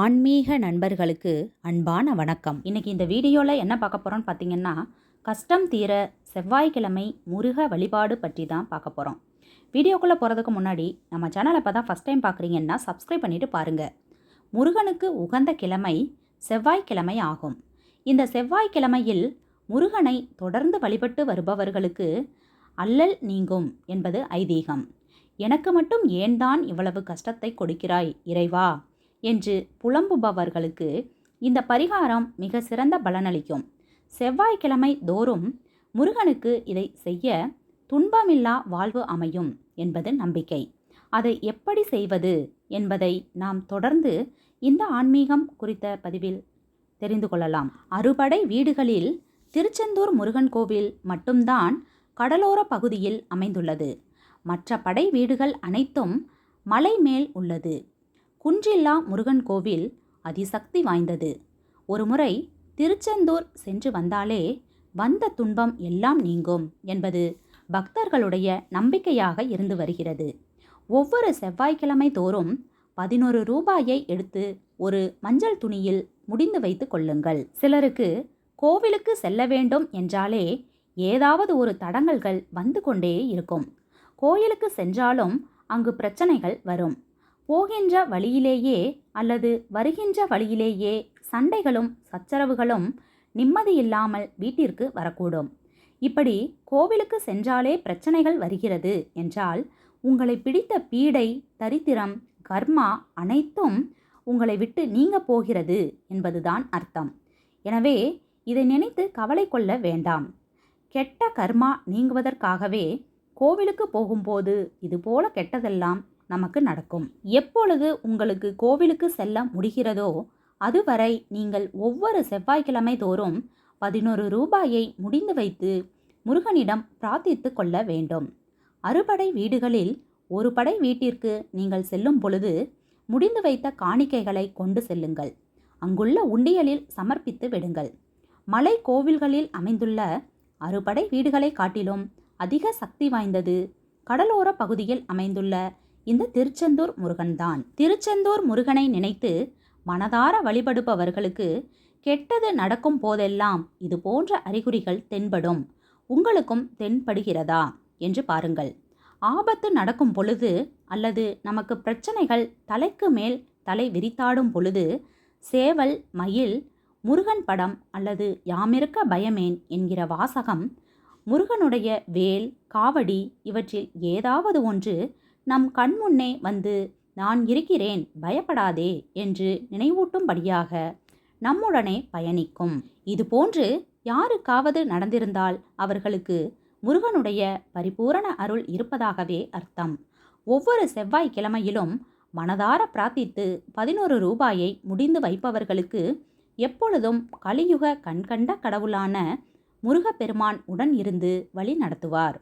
ஆன்மீக நண்பர்களுக்கு அன்பான வணக்கம். இன்னைக்கு இந்த வீடியோவில் என்ன பார்க்க போகிறோம்னு பார்த்தீங்கன்னா கஷ்டம் தீர செவ்வாய்க்கிழமை முருக வழிபாடு பற்றி தான் பார்க்க போகிறோம் வீடியோக்குள்ளே போகிறதுக்கு முன்னாடி நம்ம சேனலை இப்போ தான் ஃபஸ்ட் டைம் பார்க்குறீங்கன்னா சப்ஸ்கிரைப் பண்ணிட்டு பாருங்கள் முருகனுக்கு உகந்த கிழமை செவ்வாய்க்கிழமை ஆகும். இந்த செவ்வாய்க்கிழமையில் முருகனை தொடர்ந்து வழிபட்டு வருபவர்களுக்கு அல்லல் நீங்கும் என்பது ஐதீகம். எனக்கு மட்டும் ஏன்தான் இவ்வளவு கஷ்டத்தை கொடுக்கிறாய் இறைவா? என்று புலம்புபவர்களுக்கு இந்த பரிகாரம் மிக சிறந்த பலனளிக்கும். செவ்வாய்க்கிழமை தோறும் முருகனுக்கு இதை செய்ய துன்பமில்லா வாழ்வு அமையும் என்பது நம்பிக்கை. அதை எப்படி செய்வது என்பதை நாம் தொடர்ந்து இந்த ஆன்மீகம் குறித்த பதிவில் தெரிந்து கொள்ளலாம். அறுபடை வீடுகளில் திருச்செந்தூர் முருகன் கோவில் மட்டும்தான் கடலோர பகுதியில் அமைந்துள்ளது. மற்ற படை வீடுகள் அனைத்தும் மலை மேல் உள்ளது. குன்றில்லா முருகன் கோவில் அதிசக்தி வாய்ந்தது. ஒருமுறை திருச்செந்தூர் சென்று வந்தாலே வந்த துன்பம் எல்லாம் நீங்கும் என்பது பக்தர்களுடைய நம்பிக்கையாக இருந்து வருகிறது. ஒவ்வொரு செவ்வாய்க்கிழமை தோறும் பதினொரு ரூபாயை எடுத்து ஒரு மஞ்சள் துணியில் முடிந்து வைத்து கொள்ளுங்கள். சிலருக்கு கோவிலுக்கு செல்ல வேண்டும் என்றாலே ஏதாவது ஒரு தடங்கல்கள் வந்து கொண்டே இருக்கும். கோயிலுக்கு சென்றாலும் அங்கு பிரச்சனைகள் வரும். போகின்ற வழியிலேயே அல்லது வருகின்ற வழியிலேயே சண்டைகளும் சச்சரவுகளும் நிம்மதியில்லாமல் வீட்டிற்கு வரக்கூடும். இப்படி கோவிலுக்கு சென்றாலே பிரச்சனைகள் வருகிறது என்றால் உங்களை பிடித்த பீடை தரித்திரம் கர்மா அனைத்தும் உங்களை விட்டு நீங்க போகிறது என்பதுதான் அர்த்தம். எனவே இதை நினைத்து கவலை கொள்ள வேண்டாம். கெட்ட கர்மா நீங்குவதற்காகவே கோவிலுக்கு போகும்போது இதுபோல கெட்டதெல்லாம் நமக்கு நடக்கும். எப்பொழுது உங்களுக்கு கோவிலுக்கு செல்ல முடிகிறதோ அதுவரை நீங்கள் ஒவ்வொரு செவ்வாய்க்கிழமை தோறும் பதினொரு ரூபாயை முடிந்து வைத்து முருகனிடம் பிரார்த்தித்து கொள்ள வேண்டும். அறுபடை வீடுகளில் ஒரு படை வீட்டிற்கு நீங்கள் செல்லும் பொழுது முடிந்து வைத்த காணிக்கைகளை கொண்டு செல்லுங்கள். அங்குள்ள உண்டியலில் சமர்ப்பித்து விடுங்கள். மலை கோவில்களில் அமைந்துள்ள அறுபடை வீடுகளை காட்டிலும் அதிக சக்தி வாய்ந்தது கடலோர பகுதியில் அமைந்துள்ள இந்த திருச்செந்தூர் முருகன்தான் திருச்செந்தூர் முருகனை நினைத்து மனதார வழிபடுபவர்களுக்கு கெட்டது நடக்கும் போதெல்லாம் இது போன்ற அறிகுறிகள் தென்படும். உங்களுக்கும் தென்படுகிறதா? என்று பாருங்கள். ஆபத்து நடக்கும் பொழுது அல்லது நமக்கு பிரச்சனைகள் தலைக்கு மேல் தலை விரித்தாடும் பொழுது சேவல் மயில் முருகன் படம் அல்லது யாமிருக்க பயமேன் என்கிற வாசகம் முருகனுடைய வேல் காவடி இவற்றில் ஏதாவது ஒன்று நம் கண்முன்னே வந்து நான் இருக்கிறேன் பயப்படாதே என்று நினைவூட்டும்படியாக நம்முடனே பயணிக்கும். இதுபோன்று யாருக்காவது நடந்திருந்தால் அவர்களுக்கு முருகனுடைய பரிபூரண அருள் இருப்பதாகவே அர்த்தம். ஒவ்வொரு செவ்வாய்க்கிழமையிலும் மனதார பிரார்த்தித்து பதினோரு ரூபாயை முடிந்து வைப்பவர்களுக்கு எப்பொழுதும் கலியுக கண்கண்ட கடவுளான முருகப்பெருமான் உடன் இருந்து வழி நடத்துவார்.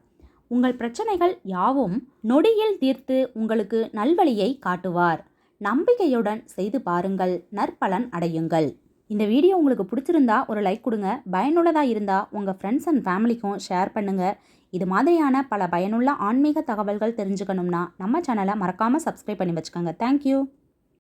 உங்கள் பிரச்சனைகள் யாவும் நொடியில் தீர்த்து உங்களுக்கு நல்வழியை காட்டுவார். நம்பிக்கையுடன் செய்து பாருங்கள் நற்பலன் அடையுங்கள். இந்த வீடியோ உங்களுக்கு பிடிச்சிருந்தா ஒரு லைக் கொடுங்க பயனுள்ளதாக இருந்தால் உங்கள் ஃப்ரெண்ட்ஸ் அண்ட் ஃபேமிலிக்கும் ஷேர் பண்ணுங்கள் இது மாதிரியான பல பயனுள்ள ஆன்மீக தகவல்கள் தெரிஞ்சுக்கணும்னா நம்ம சேனலை மறக்காமல் சப்ஸ்கிரைப் பண்ணி வச்சுக்கோங்க. தேங்க்யூ